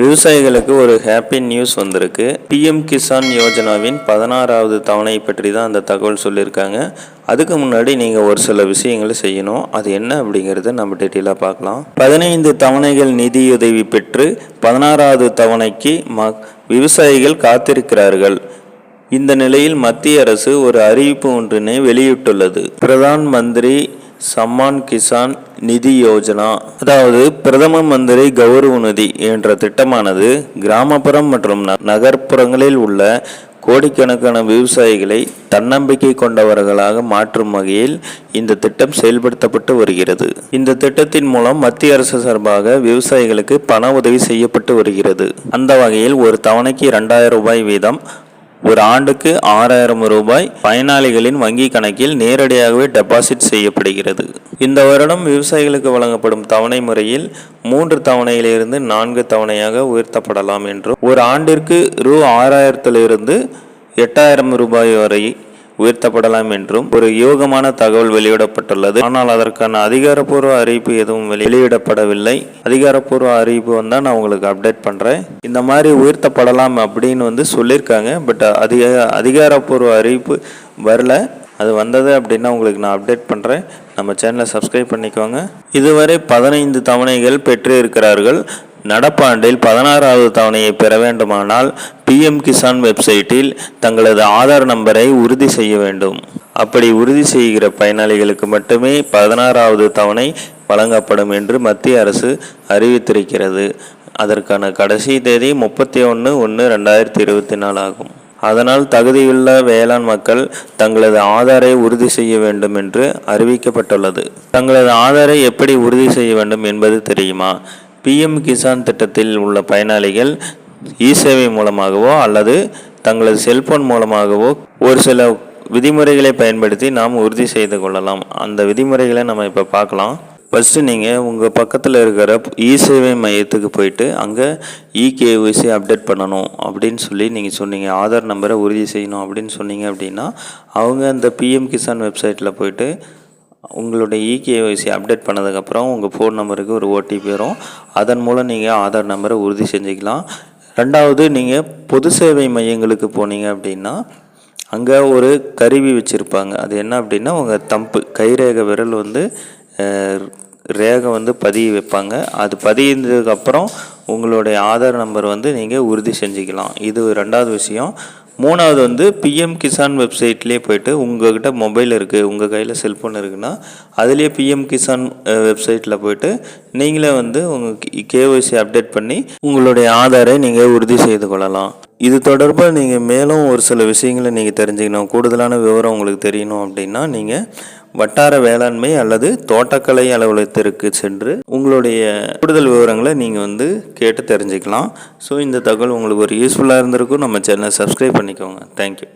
விவசாயிகளுக்கு ஒரு happy news வந்திருக்கு. பிஎம் கிசான் யோஜனாவின் பதினாறாவது தவணை பற்றி தான் அந்த தகவல் சொல்லியிருக்காங்க. அதுக்கு முன்னாடி நீங்கள் ஒரு சில விஷயங்களை செய்யணும். அது என்ன அப்படிங்கிறத நம்ம டீட்டெயிலாக பார்க்கலாம். பதினைந்து தவணைகள் நிதியுதவி பெற்று பதினாறாவது தவணைக்கு ம விவசாயிகள் காத்திருக்கிறார்கள். இந்த நிலையில் மத்திய அரசு ஒரு அறிவிப்பு ஒன்றினை வெளியிட்டுள்ளது. பிரதான் மந்திரி சம்மான் கிசான் நிதி யோஜனா. அதாவது பிரதம மந்திரி கௌரவ நிதி என்ற திட்டமானது கிராமப்புறம் மற்றும் ந- நகர்ப்புறங்களில் உள்ள கோடிக்கணக்கான விவசாயிகளை தன்னம்பிக்கை கொண்டவர்களாக மாற்றும் வகையில் இந்த திட்டம் செயல்படுத்தப்பட்டு வருகிறது. இந்த திட்டத்தின் மூலம் மத்திய அரசு சார்பாக விவசாயிகளுக்கு பண உதவி செய்யப்பட்டு வருகிறது. அந்த வகையில் ஒரு தவணைக்கு இரண்டாயிரம் ரூபாய் வீதம் ஒரு ஆண்டுக்கு ஆறாயிரம் ரூபாய் பயனாளிகளின் வங்கி கணக்கில் நேரடியாகவே டெபாசிட் செய்யப்படுகிறது. இந்த வருடம் விவசாயிகளுக்கு வழங்கப்படும் தவணை முறையில் மூன்று தவணையிலிருந்து நான்கு தவணையாக உயர்த்தப்படலாம் என்றும் ஒரு ஆண்டிற்கு ரூ ஆறாயிரத்திலிருந்து எட்டாயிரம் ரூபாய் வரை உயர்த்தப்படலாம் என்றும் ஒரு யோகமான தகவல் வெளியிடப்பட்டுள்ளது. ஆனால் அதற்கான அதிகாரப்பூர்வ அறிவிப்பு எதுவும் வெளியிடப்படவில்லை. அதிகாரப்பூர்வ அறிவிப்பு வந்தால் நான் உங்களுக்கு அப்டேட் பண்ணுறேன் இந்த மாதிரி உயர்த்தப்படலாம் அப்படின்னு வந்து சொல்லியிருக்காங்க. பட் அதிக அதிகாரப்பூர்வ அறிவிப்பு வரல. அது வந்தது அப்படின்னா உங்களுக்கு நான் அப்டேட் பண்ணுறேன் நம்ம சேனலை சப்ஸ்கிரைப் பண்ணிக்கோங்க. இதுவரை பதினைந்து தவணைகள் பெற்று இருக்கிறார்கள் நடப்பாண்டில் பதினாறாவது தவணையை பெற வேண்டுமானால் பிஎம் கிசான் வெப்சைட்டில் தங்களது ஆதார் நம்பரை உறுதி செய்ய வேண்டும். அப்படி உறுதி செய்கிற பயனாளிகளுக்கு மட்டுமே பதினாறாவது தவணை வழங்கப்படும் என்று மத்திய அரசு அறிவித்திருக்கிறது. அதற்கான கடைசி தேதி முப்பத்தி ஒன்று ஒன்று ரெண்டாயிரத்தி இருபத்தி நாலு ஆகும். அதனால் தகுதியுள்ள வேளாண் மக்கள் தங்களது ஆதாரை உறுதி செய்ய வேண்டும் என்று அறிவிக்கப்பட்டுள்ளது. தங்களது ஆதாரை எப்படி உறுதி செய்ய வேண்டும் என்பது தெரியுமா? பிஎம் கிசான் திட்டத்தில் உள்ள பயனாளிகள் இ சேவை மூலமாகவோ அல்லது தங்களது செல்போன் மூலமாகவோ ஒரு சில விதிமுறைகளை பயன்படுத்தி நாம் உறுதி செய்து கொள்ளலாம். அந்த விதிமுறைகளை நம்ம இப்போ பார்க்கலாம். ஃபஸ்ட்டு நீங்கள் உங்கள் பக்கத்தில் இருக்கிற இ சேவை மையத்துக்கு போயிட்டு அங்கே இகேஒய்சி அப்டேட் பண்ணணும் அப்படின்னு சொல்லி நீங்கள் சொன்னீங்க. ஆதார் நம்பரை உறுதி செய்யணும் அப்படின்னு சொன்னீங்க அப்படின்னா அவங்க அந்த பிஎம் கிசான் வெப்சைட்டில் போயிட்டு உங்களுடைய இகேஒய்சி அப்டேட் பண்ணதுக்கப்புறம் உங்கள் ஃபோன் நம்பருக்கு ஒரு ஓடிபி வரும். அதன் மூலம் நீங்கள் ஆதார் நம்பரை உறுதி செஞ்சுக்கலாம். ரெண்டாவது நீங்கள் பொது சேவை மையங்களுக்கு போனீங்க அப்படின்னா அங்கே ஒரு கருவி வச்சுருப்பாங்க. அது என்ன அப்படின்னா உங்கள் தம்பு கைரேக விரல் வந்து ரேகை வந்து பதிய வைப்பாங்க. அது பதிந்ததுக்கப்புறம் உங்களுடைய ஆதார் நம்பர் வந்து நீங்கள் உறுதி செஞ்சுக்கலாம். இது ரெண்டாவது விஷயம். மூணாவது வந்து பிஎம் கிசான் வெப்சைட்லேயே போயிட்டு உங்ககிட்ட மொபைல் இருக்குது உங்கள் கையில் செல்ஃபோன் இருக்குன்னா அதுலேயே பிஎம் கிசான் வெப்சைட்டில் போயிட்டு நீங்களே வந்து உங்கள் கேஒய்சி அப்டேட் பண்ணி உங்களுடைய ஆதாரை நீங்கள் உறுதி செய்து கொள்ளலாம். இது தொடர்பாக நீங்கள் மேலும் ஒரு சில விஷயங்களை நீங்கள் தெரிஞ்சுக்கணும். கூடுதலான விவரம் உங்களுக்கு தெரியணும் அப்படின்னா நீங்கள் வட்டார வேளாண்மை அல்லது தோட்டக்கலை அலுவலகத்திற்கு சென்று உங்களுடைய கூடுதல் விவரங்களை நீங்கள் வந்து கேட்டு தெரிஞ்சுக்கலாம். ஸோ இந்த தகவல் உங்களுக்கு ஒரு யூஸ்ஃபுல்லாக இருந்திருக்கும். நம்ம சேனலை சப்ஸ்கிரைப் பண்ணிக்கோங்க. தேங்க்யூ